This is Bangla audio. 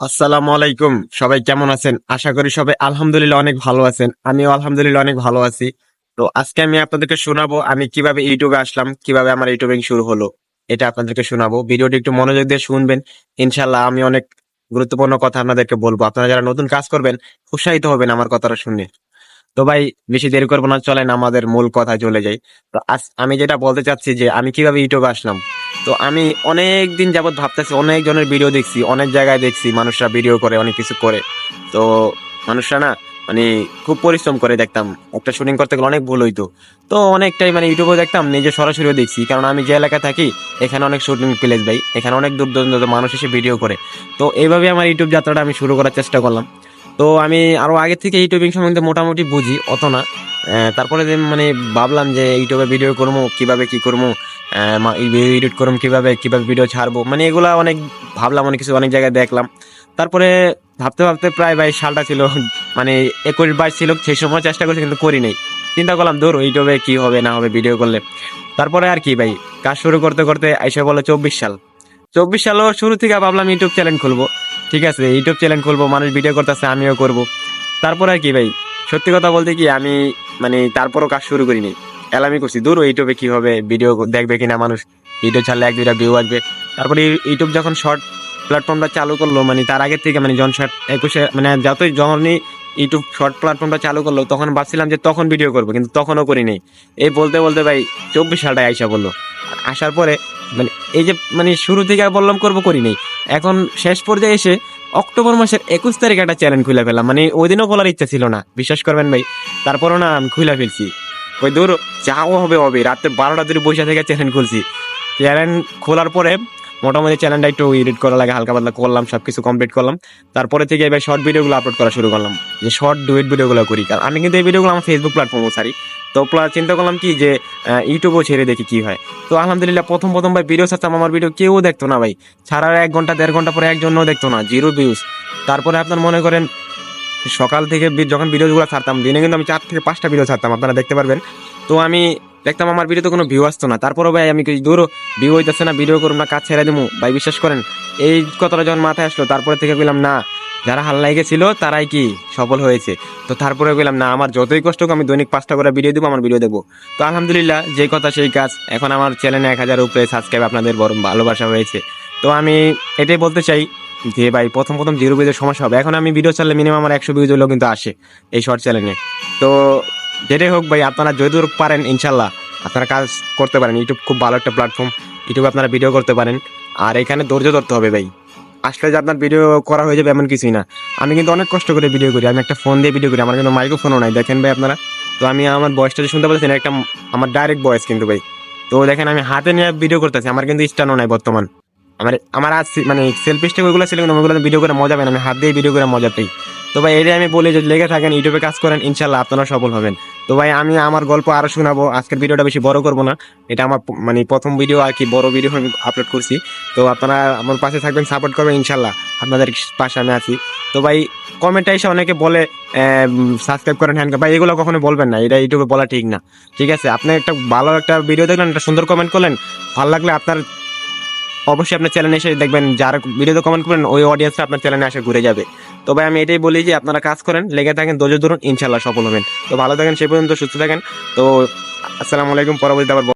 আসসালামু আলাইকুম। সবাই কেমন আছেন? আশা করি সবাই আলহামদুলিল্লাহ অনেক ভালো আছেন। আমিও আলহামদুলিল্লাহ অনেক ভালো আছি। তো আজকে আমি আপনাদেরকে শোনাবো, আমি কীভাবে ইউটিউবে আসলাম, কীভাবে আমার ইউটিউবিং শুরু হলো, এটা আপনাদেরকে শোনাবো। ভিডিওটি একটু মনোযোগ দিয়ে শুনবেন। ইনশাল্লাহ আমি অনেক গুরুত্বপূর্ণ কথা আপনাদেরকে বলব। আপনারা যারা নতুন কাজ করবেন, উৎসাহিত হবেন আমার কথাটা শুনে। তো ভাই, বেশি দেরি করব না, চলেন আমাদের মূল কথায় চলে যাই। তো আজ আমি যেটা বলতে চাচ্ছি যে, আমি কীভাবে ইউটিউবে আসলাম? তো আমি অনেক দিন যাবত ভাবতেছি, অনেক জনের ভিডিও দেখছি, অনেক জায়গায় দেখছি, মানুষরা ভিডিও করে, অনেক কিছু করে। তো মানুষরা না মানে খুব পরিশ্রম করে দেখতাম। একটা শুটিং করতে গেলে অনেক ভুল হইতো। তো অনেকটাই মানে ইউটিউবে দেখতাম, নিজে সরাসরিও দেখছি। কারণ আমি যে এলাকায় থাকি, এখানে অনেক শুটিং প্লেস ভাই, এখানে অনেক দূর দূরান্ত মানুষ এসে ভিডিও করে। তো এইভাবে আমার ইউটিউব যাত্রাটা আমি শুরু করার চেষ্টা করলাম। তো আমি আরও আগে থেকে ইউটিউবিং সম্বন্ধে মোটামুটি বুঝি, অত না। তারপরে মানে ভাবলাম যে ইউটিউবে ভিডিও করব কীভাবে কি করব ভিডিও এডিট করব কীভাবে কীভাবে ভিডিও ছাড়বো মানে এগুলা অনেক ভাবলাম, অনেক কিছু অনেক জায়গায় দেখলাম। তারপরে ভাবতে ভাবতে প্রায় ভাই সালটা ছিল মানে একুশ বাইশ ছিল, সেই সময় চেষ্টা করছি কিন্তু করি নাই। চিন্তা করলাম, ধর, ইউটিউবে কি হবে, না হবে ভিডিও করলে। তারপরে আর কি ভাই, কাজ শুরু করতে করতে এসে বলে চব্বিশ সাল। চব্বিশ সালও শুরু থেকে ভাবলাম ইউটিউব চ্যানেল খুলবো। ঠিক আছে, ইউটিউব চ্যানেল খুলবো, মানুষ ভিডিও করতেছে, আমিও করব। তারপর আর কি ভাই, সত্যি কথা বলতে কি, আমি মানে তারপরও কাজ শুরু করিনি। এলামি করছি, দূর ইউটিউবে কি হবে ভিডিও দেখবে কিনা মানুষ ভিডিও ছাড়লে এক দুইটা ভিউ আসবে। তারপরে ইউটিউব যখন শর্ট প্ল্যাটফর্মটা চালু করল মানে তার আগের থেকে মানে জন শর্ট একুশে মানে যতই যখনই ইউটিউব শর্ট প্ল্যাটফর্মটা চালু করল, তখন ভাবছিলাম যে তখন ভিডিও করব, কিন্তু তখনও করিনি। এই বলতে বলতে ভাই, চব্বিশ সালটায় আইসা বলল আসার পরে মানে এই যে মানে শুরু থেকে আর বললাম করব করিনি এখন শেষ পর্যায়ে এসে অক্টোবর মাসের একুশ তারিখ একটা চ্যানেল খুলে ফেললাম। মানে ওই দিনও বলার ইচ্ছা ছিল না। বিশ্বাস করবেন ভাই, তারপরও না আমি খুলে ফেলছি। ওই দূর, যাও হবে হবে। রাত্রে বারোটা ধরে বসে থেকে চ্যানেল খুলছি। চ্যানেল খোলার পরে মোটামুটি চ্যানেলটা একটু এডিট করা লাগে, হালকা পাতলা করলাম সব কিছু কমপ্লিট করলাম। তারপরে থেকে এবার শর্ট ভিডিওগুলো আপলোড করা শুরু করলাম। যে শর্ট ডুয়েট ভিডিওগুলো করি, কারণ আমি কিন্তু এই ভিডিওগুলো আমার ফেসবুক প্ল্যাটফর্মে সারি তো চিন্তা করলাম কি যে ইউটিউবেও ছেড়ে দেখি কি হয়। তো আলহামদুলিল্লাহ প্রথম প্রথম ভাই ভিডিও ছাড়তাম আমার ভিডিও কেউ দেখতো না ভাই। ছাড়ার এক ঘণ্টা, দেড় ঘণ্টা পরে একজনও দেখতো না জিরো ভিউজ তারপরে আপনার মনে করেন, সকাল থেকে যখন ভিডিওগুলো ছাড়তাম, দিনে কিন্তু আমি চার থেকে পাঁচটা ভিডিও ছাড়তাম, আপনারা দেখতে পারবেন। তো আমি দেখতাম আমার ভিডিওতে কোনো ভিউ আসতো না। তারপরও ভাই আমি কিছু দূর ভিউ হইতেছে না ভিডিও করুন না, কাজ ছেড়ে দেবো ভাই বিশ্বাস করেন, এই কথাটা যখন মাথায় আসলো, তারপরে থেকে বললাম না, যারা হাল্লাই গেছিল তারাই কি সফল হয়েছে? তো তারপরে বললাম না, আমার যতই কষ্ট হোক, আমি দৈনিক পাঁচটা করে ভিডিও দেবো, আমার ভিডিও দেবো। তো আলহামদুলিল্লাহ, যে কথা সেই কাজ। এখন আমার চ্যানেলে এক হাজার উপরে সাবস্ক্রাইব আপনাদের বড় ভালোবাসা হয়েছে। তো আমি এটাই বলতে চাই যে, ভাই, প্রথম প্রথম জিরো ভিউজের সমস্যা হবে। এখন আমি ভিডিও চাললে মিনিমাম আমার একশো ভিউজ হলেও কিন্তু আসে এই শর্ট চ্যানেলে তো যেটাই হোক ভাই, আপনারা যতদূর পারেন, ইনশাল্লাহ আপনারা কাজ করতে পারেন। ইউটিউব খুব ভালো একটা প্ল্যাটফর্ম ইউটিউবে আপনারা ভিডিও করতে পারেন। আর এখানে ধৈর্য ধরতে হবে ভাই। আসলে যে আপনার ভিডিও করা হয়ে যাবে এমন কিছুই না। আমি কিন্তু অনেক কষ্ট করে ভিডিও করি। আমি একটা ফোন দিয়ে ভিডিও করি। আমার কিন্তু মাইক্রোফোনও নাই। দেখেন ভাই আপনারা। তো আমি আমার বয়সটা যে শুনতে পাচ্ছেন একটা আমার ডাইরেক্ট ভয়েস কিন্তু ভাই। তো দেখেন, আমি হাতে নিয়ে ভিডিও করতেছি। আমার কিন্তু স্ট্যান্ডও নাই বর্তমান। আমার আমার আজ মানে সেলফি স্টিক ওইগুলো ছিল কিন্তু ওইগুলো ভিডিও করে মজা পাই না। আমি হাত দিয়ে ভিডিও করে মজা পাই। তো ভাই, এটাই আমি বলি যে লেগে থাকেন ইউটিউবে কাজ করেন ইনশাল্লাহ আপনারা সফল হবেন। তো ভাই, আমি আমার গল্প আরও শোনাবো। আজকের ভিডিওটা বেশি বড় করব না। এটা আমার মানে প্রথম ভিডিও আর কি, বড় ভিডিও আমি আপলোড করছি। তো আপনারা আমার পাশে থাকবেন সাপোর্ট করবেন ইনশাল্লাহ আপনাদের পাশে আমি আছি। তো ভাই কমেন্টে এসে অনেকে বলে সাবস্ক্রাইব করেন, হ্যান ভাই, এগুলো কখনো বলবেন না, এটা ইউটিউবে বলা ঠিক না। ঠিক আছে, আপনি একটা ভালো একটা ভিডিও দেখলেন, একটা সুন্দর কমেন্ট করলেন। ভালো লাগলে আপনার অবশ্যই আপনার চ্যানেলে এসে দেখবেন, যারা ভিডিওতে কমেন্ট করবেন, ওই অডিয়েন্সটা আপনার চ্যানেলে এসে ঘুরে যাবে। তো ভাই, আমি এটাই বলি যে, আপনারা কাজ করেন, লেগে থাকেন, ধৈর্য ধরুন ইনশাল্লাহ সফল হবেন। তো ভালো থাকেন, সে পর্যন্ত সুস্থ থাকেন। তো আসসালামু আলাইকুম, পরবর্তীতে আবার